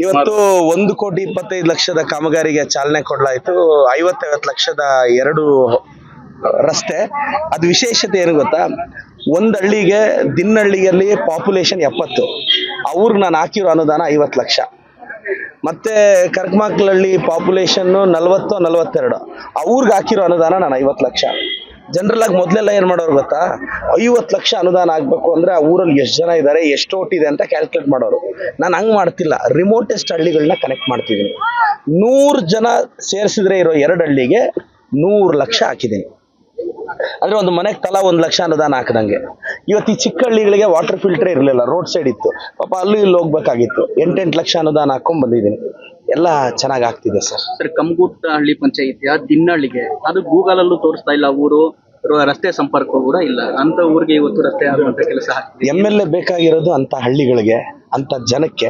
ಇವತ್ತು ಒಂದು ಕೋಟಿ ಇಪ್ಪತ್ತೈದು ಲಕ್ಷದ ಕಾಮಗಾರಿಗೆ ಚಾಲನೆ ಕೊಡಲಾಯಿತು. ಐವತ್ತೈವತ್ತು ಲಕ್ಷದ ಎರಡು ರಸ್ತೆ. ಅದು ವಿಶೇಷತೆ ಏನು ಗೊತ್ತಾ? ಒಂದು ಹಳ್ಳಿಗೆ ದಿನ್ನಹಳ್ಳಿಯಲ್ಲಿ ಪಾಪ್ಯುಲೇಷನ್ ಎಪ್ಪತ್ತು. ಅವ್ರಿಗೆ ನಾನು ಹಾಕಿರೋ ಅನುದಾನ ಐವತ್ತು ಲಕ್ಷ. ಮತ್ತೆ ಕರ್ಕಮಾಕ್ಲಹಳ್ಳಿ ಪಾಪ್ಯುಲೇಷನ್ನು ನಲ್ವತ್ತು ನಲವತ್ತೆರಡು. ಅವ್ರಿಗೆ ಹಾಕಿರೋ ಅನುದಾನ ನಾನು ಐವತ್ತು ಲಕ್ಷ. ಜನರಲ್ ಆಗಿ ಮೊದಲೆಲ್ಲ ಏನು ಮಾಡೋರು ಗೊತ್ತಾ? ಐವತ್ತು ಲಕ್ಷ ಅನುದಾನ ಆಗಬೇಕು ಅಂದ್ರೆ ಆ ಊರಲ್ಲಿ ಎಷ್ಟು ಜನ ಇದ್ದಾರೆ ಎಷ್ಟು ಓಟ್ ಇದೆ ಅಂತ ಕ್ಯಾಲ್ಕುಲೇಟ್ ಮಾಡೋರು. ನಾನು ಹಂಗೆ ಮಾಡ್ತಿಲ್ಲ. ರಿಮೋಟೆಸ್ಟ್ ಹಳ್ಳಿಗಳನ್ನ ಕನೆಕ್ಟ್ ಮಾಡ್ತಿದ್ದೀನಿ. ನೂರು ಜನ ಸೇರಿಸಿದ್ರೆ ಇರೋ ಎರಡು ಹಳ್ಳಿಗೆ ನೂರು ಲಕ್ಷ ಹಾಕಿದ್ದೀನಿ. ಅಂದ್ರೆ ಒಂದು ಮನೆಗೆ ತಲಾ ಒಂದು ಲಕ್ಷ ಅನುದಾನ ಹಾಕದಂಗೆ. ಇವತ್ತು ಈ ಚಿಕ್ಕ ಹಳ್ಳಿಗಳಿಗೆ ವಾಟರ್ ಫಿಲ್ಟರ್ ಇರಲಿಲ್ಲ ರೋಡ್ ಸೈಡ್ ಇತ್ತು. ಪಾಪ ಅಲ್ಲೂ ಇಲ್ಲಿ ಹೋಗ್ಬೇಕಾಗಿತ್ತು. ಎಂಟೆಂಟು ಲಕ್ಷ ಅನುದಾನ ಹಾಕೊಂಡ್ ಬಂದಿದ್ದೀನಿ. ಎಲ್ಲ ಚೆನ್ನಾಗಿ ಆಗ್ತಿದೆ ಸರ್. ಸರ್ ಕಮ್ಗುಟ್ಟ ಹಳ್ಳಿ ಪಂಚಾಯಿತಿಯ ದಿನ್ನಹಳ್ಳಿಗೆ ಅದು ಗೂಗಲ್ ಅಲ್ಲೂ ತೋರಿಸ್ತಾ ಇಲ್ಲ ಊರು ರಸ್ತೆ ಸಂಪರ್ಕ ಕೂಡ ಇಲ್ಲ. ಅಂತ ಊರಿಗೆ ಇವತ್ತು ರಸ್ತೆ ಆಗುವಂತ ಕೆಲಸ ಆಗ್ತಿದೆ. ಎಂ ಎಲ್ ಎ ಬೇಕಾಗಿರೋದು ಅಂತ ಹಳ್ಳಿಗಳಿಗೆ ಅಂತ ಜನಕ್ಕೆ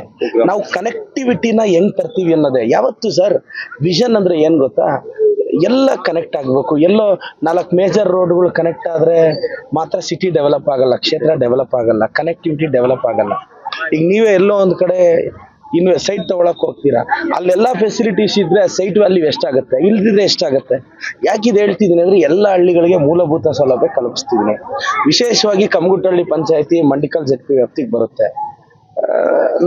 ನಾವು ಕನೆಕ್ಟಿವಿಟಿನ ಹೆಂಗ್ ತರ್ತೀವಿ ಅನ್ನೋದೇ. ಯಾವತ್ತು ಸರ್ ವಿಷನ್ ಅಂದ್ರೆ ಏನ್ ಗೊತ್ತಾ? ಎಲ್ಲ ಕನೆಕ್ಟ್ ಆಗಬೇಕು. ಎಲ್ಲೋ ನಾಲ್ಕು ಮೇಜರ್ ರೋಡ್ಗಳು ಕನೆಕ್ಟ್ ಆದ್ರೆ ಮಾತ್ರ ಸಿಟಿ ಡೆವಲಪ್ ಆಗಲ್ಲ ಕ್ಷೇತ್ರ ಡೆವಲಪ್ ಆಗಲ್ಲ ಕನೆಕ್ಟಿವಿಟಿ ಡೆವಲಪ್ ಆಗಲ್ಲ. ಈಗ ನೀವೇ ಎಲ್ಲೋ ಒಂದು ಕಡೆ ಇನ್ನು ಸೈಟ್ ತಗೊಳಕ್ ಹೋಗ್ತೀರಾ? ಅಲ್ಲೆಲ್ಲ ಫೆಸಿಲಿಟೀಸ್ ಇದ್ರೆ ಸೈಟ್ ವ್ಯಾಲ್ಯೂ ಎಷ್ಟಾಗುತ್ತೆ? ಇಲ್ದಿದ್ರೆ ಎಷ್ಟಾಗುತ್ತೆ? ಯಾಕೆ ಇದು ಹೇಳ್ತಿದ್ದೀನಿ ಅಂದ್ರೆ ಎಲ್ಲ ಹಳ್ಳಿಗಳಿಗೆ ಮೂಲಭೂತ ಸೌಲಭ್ಯ ಕಲ್ಪಿಸ್ತಿದ್ದೀನಿ. ವಿಶೇಷವಾಗಿ ಕಮಗುಟ್ಟಹಳ್ಳಿ ಪಂಚಾಯತಿ ಮಂಡಿಕಲ್ ಜೆಡ್ ಪಿ ವ್ಯಾಪ್ತಿಗೆ ಬರುತ್ತೆ.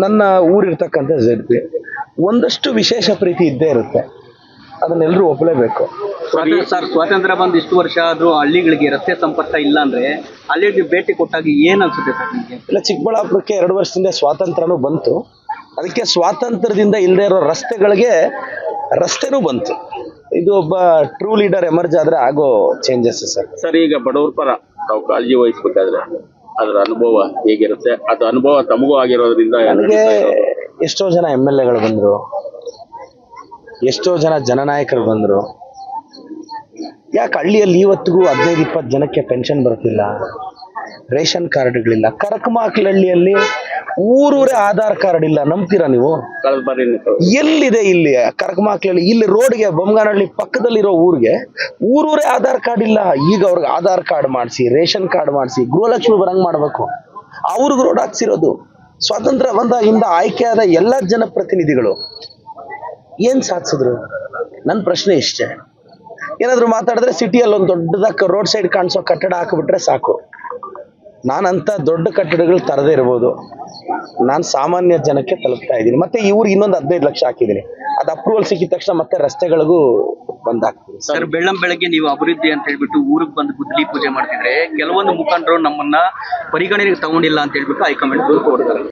ನನ್ನ ಊರಿರ್ತಕ್ಕಂಥ ಜೆಡ್ ಪಿ ಒಂದಷ್ಟು ವಿಶೇಷ ಪ್ರೀತಿ ಇದ್ದೇ ಇರುತ್ತೆ. ಅದನ್ನೆಲ್ಲರೂ ಒಪ್ಪಲೇಬೇಕು ಸರ್ ಸ್ವಾತಂತ್ರ್ಯ ಬಂದು ಇಷ್ಟು ವರ್ಷ ಆದರೂ ಹಳ್ಳಿಗಳಿಗೆ ರಸ್ತೆ ಸಂಪರ್ಕ ಇಲ್ಲ ಅಂದರೆ ಅಲ್ಲಿಗೆ ಭೇಟಿ ಕೊಟ್ಟಾಗ ಏನು ಅನ್ಸುತ್ತೆ ಸರ್ ನಿಮಗೆ? ಇಲ್ಲ ಚಿಕ್ಕಬಳ್ಳಾಪುರಕ್ಕೆ ಎರಡು ವರ್ಷದಿಂದ ಸ್ವಾತಂತ್ರ್ಯನೂ ಬಂತು. ಅದಕ್ಕೆ ಸ್ವಾತಂತ್ರ್ಯದಿಂದ ಇಲ್ಲದೆ ಇರೋ ರಸ್ತೆಗಳಿಗೆ ರಸ್ತೆನೂ ಬಂತು. ಇದು ಒಬ್ಬ ಟ್ರೂ ಲೀಡರ್ ಎಮರ್ಜ್ ಆದ್ರೆ ಆಗೋ ಚೇಂಜಸ್ ಸರ್. ಸರ್ ಈಗ ಬಡವ್ರ ಪರ ನಾವು ಕಾಳಜಿ ವಹಿಸ್ಬೇಕಾದ್ರೆ ಅದರ ಅನುಭವ ಹೇಗಿರುತ್ತೆ? ಅದು ಅನುಭವ ತಮಗೂ ಆಗಿರೋದ್ರಿಂದ ನನಗೆ ಎಷ್ಟೋ ಜನ ಎಂ ಎಲ್ ಎಗಳು ಬಂದರು. ಎಷ್ಟೋ ಜನ ಜನನಾಯಕರು ಬಂದರು. ಯಾಕೆ ಹಳ್ಳಿಯಲ್ಲಿ ಇವತ್ತಿಗೂ ಹದಿನೈದು ಇಪ್ಪತ್ತು ಜನಕ್ಕೆ ಪೆನ್ಷನ್ ಬರ್ತಿಲ್ಲ? ರೇಷನ್ ಕಾರ್ಡ್ಗಳಿಲ್ಲ. ಕರಕಮಾಕ್ಲಹಳ್ಳಿಯಲ್ಲಿ ಊರೂರೇ ಆಧಾರ್ ಕಾರ್ಡ್ ಇಲ್ಲ. ನಂಬ್ತೀರಾ ನೀವು? ಎಲ್ಲಿದೆ ಇಲ್ಲಿ? ಕರಕಮಾಕ್ಲಹಳ್ಳಿ ಇಲ್ಲಿ ರೋಡ್ಗೆ ಬೊಮ್ಮಗಾನಹಳ್ಳಿ ಪಕ್ಕದಲ್ಲಿರೋ ಊರಿಗೆ ಊರೂರೇ ಆಧಾರ್ ಕಾರ್ಡ್ ಇಲ್ಲ. ಈಗ ಅವ್ರಿಗೆ ಆಧಾರ್ ಕಾರ್ಡ್ ಮಾಡಿಸಿ ರೇಷನ್ ಕಾರ್ಡ್ ಮಾಡಿಸಿ ಗೃಹಲಕ್ಷ್ಮಿ ಬರಂಗ್ ಮಾಡಬೇಕು. ಅವ್ರಿಗೆ ರೋಡ್ ಹಾಕ್ಸಿರೋದು ಸ್ವಾತಂತ್ರ್ಯ ಬಂದಾಗಿಂದ ಆಯ್ಕೆಯಾದ ಎಲ್ಲ ಜನಪ್ರತಿನಿಧಿಗಳು. ಏನ್ ಸಾಧಿಸಿದ್ರು? ನನ್ನ ಪ್ರಶ್ನೆ ಇಷ್ಟೇ. ಏನಾದ್ರು ಮಾತಾಡಿದ್ರೆ ಸಿಟಿಯಲ್ಲಿ ಒಂದು ದೊಡ್ಡದಕ್ಕೆ ರೋಡ್ ಸೈಡ್ ಕಾಣಿಸೋ ಕಟ್ಟಡ ಹಾಕಿಬಿಟ್ರೆ ಸಾಕು. ನಾನಂತ ದೊಡ್ಡ ಕಟ್ಟಡಗಳು ತರದೇ ಇರ್ಬೋದು. ನಾನು ಸಾಮಾನ್ಯ ಜನಕ್ಕೆ ತಲುಪ್ತಾ ಇದ್ದೀನಿ. ಮತ್ತೆ ಇವ್ರಿಗೆ ಇನ್ನೊಂದು ಹದಿನೈದು ಲಕ್ಷ ಹಾಕಿದ್ದೀನಿ. ಅದು ಅಪ್ರೂವಲ್ ಸಿಕ್ಕಿದ ತಕ್ಷಣ ಮತ್ತೆ ರಸ್ತೆಗಳಿಗೂ ಬಂದಾಗ್ತದೆ ಸರ್ ಬೆಳ್ಳಂ ಬೆಳಗ್ಗೆ ನೀವು ಅಭಿವೃದ್ಧಿ ಅಂತ ಹೇಳ್ಬಿಟ್ಟು ಊರಿಗೆ ಬಂದು ಗುದ್ದಲಿ ಪೂಜೆ ಮಾಡ್ತಿದ್ರೆ, ಕೆಲವೊಂದು ಮುಖಂಡರು ನಮ್ಮನ್ನ ಪರಿಗಣನೆಗೆ ತಗೊಂಡಿಲ್ಲ ಅಂತ ಹೇಳ್ಬಿಟ್ಟು ಹೈಕಮಾಂಡ್ ದೂರು ಕೊಡ್ತಾರೆ